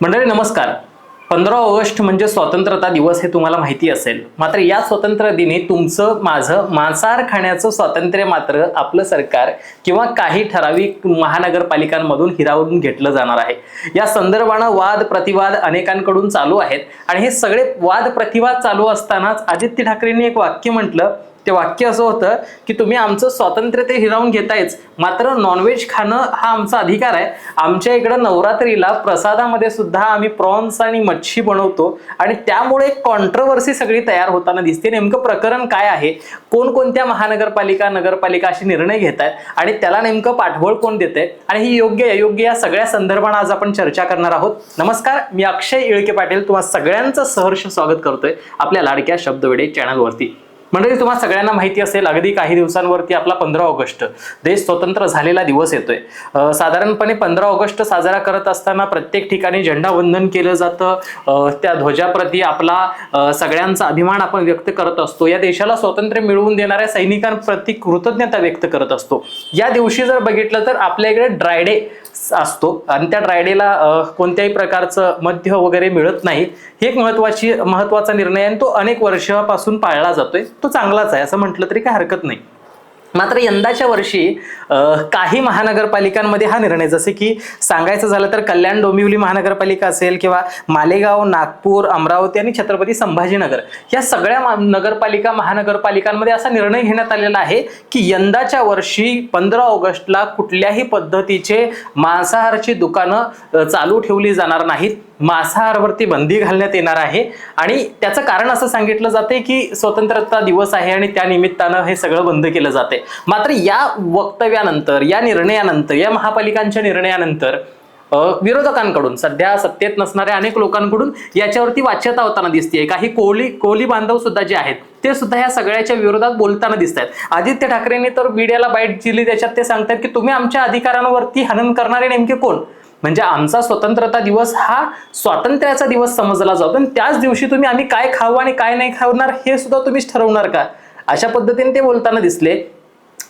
मंडळी नमस्कार. पंधरा ऑगस्ट म्हणजे स्वतंत्रता दिवस हे तुम्हाला माहिती असेल. मात्र या स्वतंत्र दिनी तुमचं माझं मांसाहार खाण्याचं स्वातंत्र्य मात्र आपलं सरकार किंवा काही ठराविक महानगरपालिकांमधून हिरावून घेतलं जाणार आहे. या संदर्भानं वाद प्रतिवाद अनेकांकडून चालू आहेत. आणि हे सगळे वाद प्रतिवाद चालू असतानाच आदित्य ठाकरेंनी एक वाक्य म्हटलं ते वाक्य असं होतं की तुम्ही आमचं स्वातंत्र्य ते हिरावून घेतायच. मात्र नॉनव्हेज खाणं हा आमचा अधिकार आहे. आमच्या इकडं नवरात्रीला प्रसादामध्ये सुद्धा आम्ही प्रॉन्स आणि मच्छी बनवतो. आणि त्यामुळे कॉन्ट्रोवर्सी सगळी तयार होताना दिसते. नेमकं प्रकरण काय आहे? कोणकोणत्या महानगरपालिका नगरपालिका असे निर्णय घेत आहेत आणि त्याला नेमकं पाठबळ कोण देते आणि ही योग्य अयोग्य या सगळ्या संदर्भानं आज आपण चर्चा करणार आहोत. नमस्कार मी अक्षय इळके पाटील. तुम्हाला सगळ्यांचं सहर्ष स्वागत करतोय आपल्या लाडक्या शब्दवेडे चॅनलवरती मंडळी तुम्हाला सगळ्यांना माहिती असेल अगदी काही दिवसांवरती आपला पंधरा ऑगस्ट देश स्वतंत्र झालेला दिवस येतोय. साधारणपणे पंधरा ऑगस्ट साजरा करत असताना प्रत्येक ठिकाणी झेंडावंदन केलं जातं. त्या ध्वजाप्रती आपला सगळ्यांचा अभिमान आपण व्यक्त करत असतो. या देशाला स्वातंत्र्य मिळवून देणाऱ्या सैनिकांप्रती कृतज्ञता व्यक्त करत असतो. या दिवशी जर बघितलं तर आपल्या इकडे ड्रायडे असतो. आणि त्या ड्रायडेला कोणत्याही प्रकारचं मध्य वगैरे मिळत नाही. ही एक महत्वाची महत्त्वाचा निर्णय आहे आणि तो अनेक वर्षापासून पाळला जातोय. तो चांगलाच आहे असं म्हटलं तरी काही हरकत नाही. मात्र यंदाच्या वर्षी काही महानगरपालिकांमध्ये हा निर्णय जसे की सांगायचं झालं तर कल्याण डोंबिवली महानगरपालिका असेल किंवा मालेगाव नागपूर अमरावती आणि छत्रपती संभाजीनगर या सगळ्या नगरपालिका महानगरपालिकांमध्ये असा निर्णय घेण्यात आलेला आहे की यंदाच्या वर्षी पंधरा ऑगस्टला कुठल्याही पद्धतीचे मांसाहारची दुकानं चालू ठेवली जाणार नाहीत. मांसाहारवरती बंदी घालण्यात येणार आहे. आणि त्याचं कारण असं सांगितलं जाते की स्वतंत्रता दिवस आहे आणि त्या निमित्तानं हे सगळं बंद केलं जाते. मात्र या वक्तव्यानंतर या निर्णयानंतर या महापालिकांच्या निर्णयानंतर विरोधकांकडून सध्या सत्तेत नसणाऱ्या अनेक लोकांकडून याच्यावरती वाच्यता होताना दिसते काही कोहली कोहली बांधव सुद्धा जे आहेत ते सुद्धा या सगळ्याच्या विरोधात बोलताना दिसत आहेत आदित्य ठाकरेंनी तर मीडियाला बाईट दिली त्याच्यात ते सांगतात की तुम्ही आमच्या अधिकारांवरती हनन करणारे नेमके कोण? म्हणजे आमचा स्वतंत्रता दिवस हा स्वातंत्र्याचा दिवस समजला जातो. आणि त्याच दिवशी तुम्ही आम्ही काय खाऊ आणि काय नाही खावणार हे सुद्धा तुम्हीच ठरवणार का? अशा पद्धतीने ते बोलताना दिसले.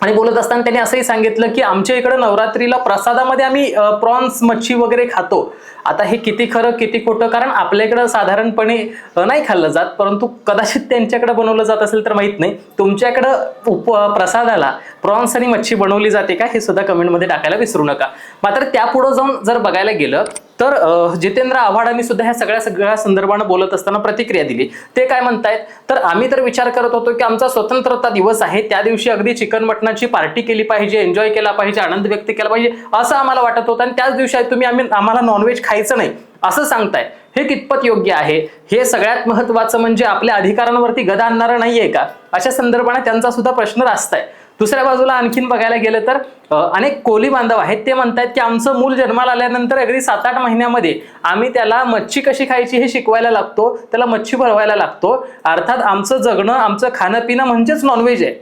आणि बोलत असताना त्यांनी असंही सांगितलं की आमच्या इकडं नवरात्रीला प्रसादामध्ये आम्ही प्रॉन्स मच्छी वगैरे खातो. आता हे किती खरं किती खोटं? कारण आपल्या इकडं साधारणपणे नाही खाल्लं जात परंतु कदाचित त्यांच्याकडे बनवलं जात असेल तर माहीत नाही. तुमच्याकडं उप प्रसादाला प्रॉन्स आणि मच्छी बनवली जाते का? हे सुद्धा कमेंटमध्ये टाकायला विसरू नका. मात्र त्यापुढं जाऊन जर बघायला गेलं तर जितेंद्र आव्हाडांनी सुद्धा ह्या सगळ्या सगळ्या संदर्भानं बोलत असताना प्रतिक्रिया दिली. ते काय म्हणतायत? तर आम्ही तर विचार करत होतो की आमचा स्वतंत्रता दिवस आहे त्या दिवशी अगदी चिकन मटणाची पार्टी केली पाहिजे एन्जॉय केला पाहिजे आनंद व्यक्त केला पाहिजे असं आम्हाला वाटत होतं. आणि त्याच दिवशी तुम्ही आम्ही आम्हाला नॉनव्हेज खायचं नाही असं सांगताय. हे कितपत योग्य आहे? हे सगळ्यात महत्वाचं म्हणजे आपल्या अधिकारांवरती गदा आणणारं नाहीये का? अशा संदर्भाने त्यांचा सुद्धा प्रश्न रास्ताय. दुसऱ्या बाजूला आणखीन बघायला गेलं तर अनेक कोली बांधव आहेत. ते म्हणतात की आमचं मूल जन्माला आल्यानंतर अगदी सात आठ महिन्यामध्ये आम्ही त्याला मच्छी कशी खायची हे शिकवायला लागतो. त्याला मच्छी भरवायला लागतो. अर्थात आमचं जगणं आमचं खाणं पिणं म्हणजेच नॉनव्हेज आहे.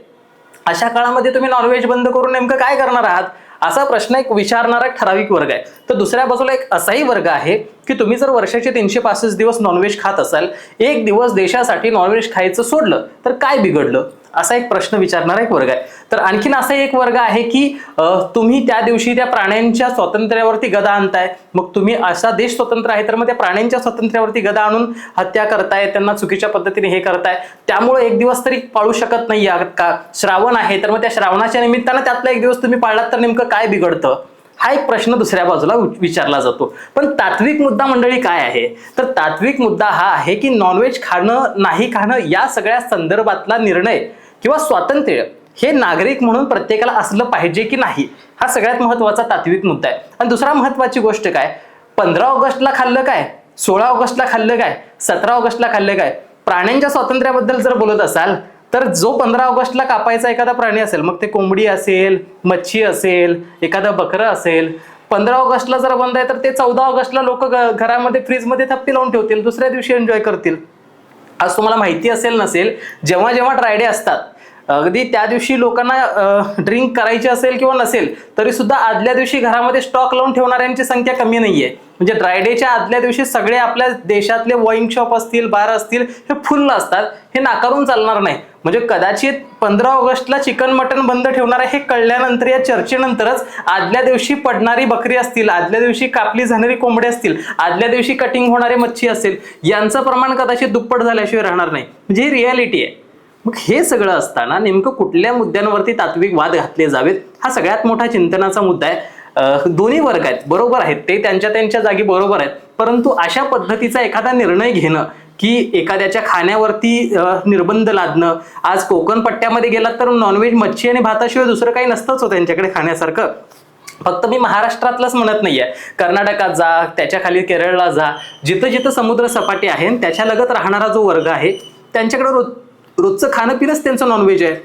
अशा काळामध्ये तुम्ही नॉनव्हेज बंद करून नेमकं काय करणार आहात? असा प्रश्न एक विचारणारा एक ठराविक वर्ग आहे. तर दुसऱ्या बाजूला एक असाही वर्ग आहे की तुम्ही जर वर्षाचे तीनशे पासष्ट दिवस नॉनव्हेज खात असाल एक दिवस देशासाठी नॉनव्हेज खायचं सोडलं तर काय बिघडलं? असा एक प्रश्न विचारणारा एक वर्ग आहे. तर आणखीन असा एक वर्ग आहे की तुम्ही त्या दिवशी त्या प्राण्यांच्या स्वातंत्र्यावरती गदा आणताय. मग तुम्ही असा देश स्वतंत्र आहे तर मग त्या प्राण्यांच्या स्वातंत्र्यावरती गदा आणून हत्या करताय त्यांना चुकीच्या पद्धतीने हे करताय. त्यामुळे एक दिवस तरी पाळू शकत नाही का? श्रावण आहे तर मग त्या श्रावणाच्या निमित्तानं त्यातला एक दिवस तुम्ही पाळलात तर नेमकं काय बिघडतं? हा एक प्रश्न दुसऱ्या बाजूला विचारला जातो. पण तात्विक मुद्दा मंडळी काय आहे? तर तात्विक मुद्दा हा आहे की नॉनव्हेज खाणं नाही खाणं या सगळ्या संदर्भातला निर्णय किंवा स्वातंत्र्य हे नागरिक म्हणून प्रत्येकाला असलं पाहिजे की नाही? हा सगळ्यात महत्त्वाचा तात्विक मुद्दा आहे. आणि दुसरा महत्वाची गोष्ट काय? पंधरा ऑगस्टला खाल्लं काय? सोळा ऑगस्टला खाल्लं काय? सतरा ऑगस्टला खाल्लं काय? प्राण्यांच्या स्वातंत्र्याबद्दल जर बोलत असाल तर जो पंधरा ऑगस्टला कापायचा एखादा प्राणी असेल मग ते कोंबडी असेल मच्छी असेल एखादं बकरं असेल पंधरा ऑगस्टला जर बंद आहे तर ते चौदा ऑगस्टला लोक घरामध्ये फ्रीजमध्ये थप्पी लावून ठेवतील दुसऱ्या दिवशी एन्जॉय करतील. आज तुम्हाला माहिती असेल नसेल जेव्हा जेव्हा ड्रायडे असतात अगदी त्या दिवशी लोकांना ड्रिंक करायची असेल किंवा नसेल तरी सुद्धा आदल्या दिवशी घरामध्ये स्टॉक लावून ठेवणाऱ्यांची संख्या कमी नाही आहे म्हणजे ड्रायडेच्या आदल्या दिवशी सगळे आपल्या देशातले वाईन शॉप असतील बार असतील हे फुल्ल असतात हे नाकारून चालणार नाही. म्हणजे कदाचित पंधरा ऑगस्टला चिकन मटन बंद ठेवणार आहे हे कळल्यानंतर या चर्चेनंतरच आदल्या दिवशी पडणारी बकरी असतील आदल्या दिवशी कापली जाणारी कोंबडी असतील आदल्या दिवशी कटिंग होणारी मच्छी असेल यांचं प्रमाण कदाचित दुप्पट झाल्याशिवाय राहणार नाही. म्हणजे ही रियालिटी आहे. मग हे सगळं असताना नेमकं कुठल्या मुद्द्यांवरती तात्विक वाद घातले जावेत? हा सगळ्यात मोठा चिंतनाचा मुद्दा आहे. दोन्ही वर्ग आहेत बरोबर आहेत. ते त्यांच्या त्यांच्या जागी बरोबर आहेत. परंतु अशा पद्धतीचा एखादा निर्णय घेणं की एखाद्याच्या खाण्यावरती निर्बंध लादणं. आज कोकण पट्ट्यामध्ये गेलात तर नॉनव्हेज मच्छी आणि भाताशिवाय दुसरं काही नसतंच हो त्यांच्याकडे खाण्यासारखं. फक्त मी महाराष्ट्रातलंच म्हणत नाहीये. कर्नाटकात जा त्याच्याखाली केरळला जा. जिथं जिथं समुद्र सपाटी आहे आणि त्याच्या लगत राहणारा जो वर्ग आहे त्यांच्याकडे रोज रोजचं खाणं पिणंच त्यांचं नॉनव्हेज आहे.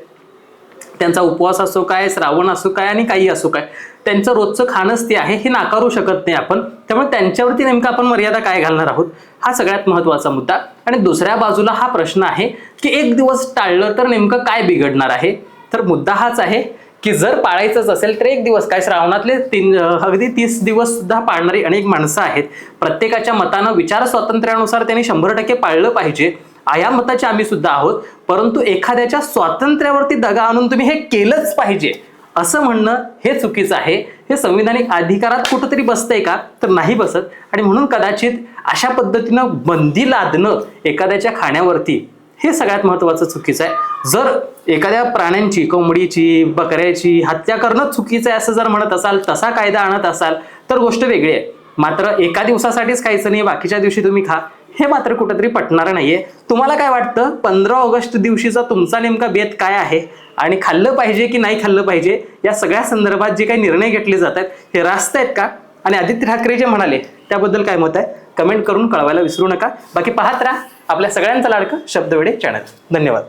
त्यांचा उपवास असो काय श्रावण असो काय आणि काही असो काय त्यांचं रोजचं खाणंच ते आहे हे नाकारू शकत नाही आपण. त्यामुळे त्यांच्यावरती नेमकं आपण मर्यादा काय घालणार आहोत? हा सगळ्यात महत्त्वाचा मुद्दा. आणि दुसऱ्या बाजूला हा प्रश्न आहे की एक दिवस टाळलं तर नेमकं काय बिघडणार आहे? तर मुद्दा हाच आहे की जर पाळायचंच असेल तर एक दिवस काय श्रावणातले तीन अगदी तीस दिवस सुद्धा पाळणारी अनेक माणसं आहेत. प्रत्येकाच्या मतानं विचार स्वातंत्र्यानुसार त्यांनी शंभर टक्के पाळलं पाहिजे. या मताचे आम्ही सुद्धा आहोत. परंतु एखाद्याच्या स्वातंत्र्यावरती दगा आणून तुम्ही हे केलंच पाहिजे. असं म्हणणं हे चुकीचं आहे. हे संविधानिक अधिकारात कुठंतरी बसतंय का? तर नाही बसत. आणि म्हणून कदाचित अशा पद्धतीनं बंदी लादणं एखाद्याच्या खाण्यावरती हे सगळ्यात महत्वाचं चुकीचं आहे. जर एखाद्या प्राण्यांची कोंबडीची बकऱ्याची हत्या करणं चुकीचं आहे असं जर म्हणत असाल तसा कायदा आणत असाल तर गोष्ट वेगळी आहे. मात्र एका दिवसासाठीच खायचं नाही बाकीच्या दिवशी तुम्ही खा. हे मात्र कुठंतरी पटणार नाहीये. तुम्हाला काय वाटतं? पंधरा ऑगस्ट दिवशीचा तुमचा नेमका बेत काय आहे? आणि खाल्लं पाहिजे की नाही खाल्लं पाहिजे? या सगळ्या संदर्भात जे काही निर्णय घेतले जात आहेत हे रास्त आहेत का? आणि आदित्य ठाकरे जे म्हणाले त्याबद्दल काय मत आहे? कमेंट करून कळवायला विसरू नका. बाकी पाहत राहा आपल्या सगळ्यांचा लाडकं शब्दवेडे चॅनल. धन्यवाद.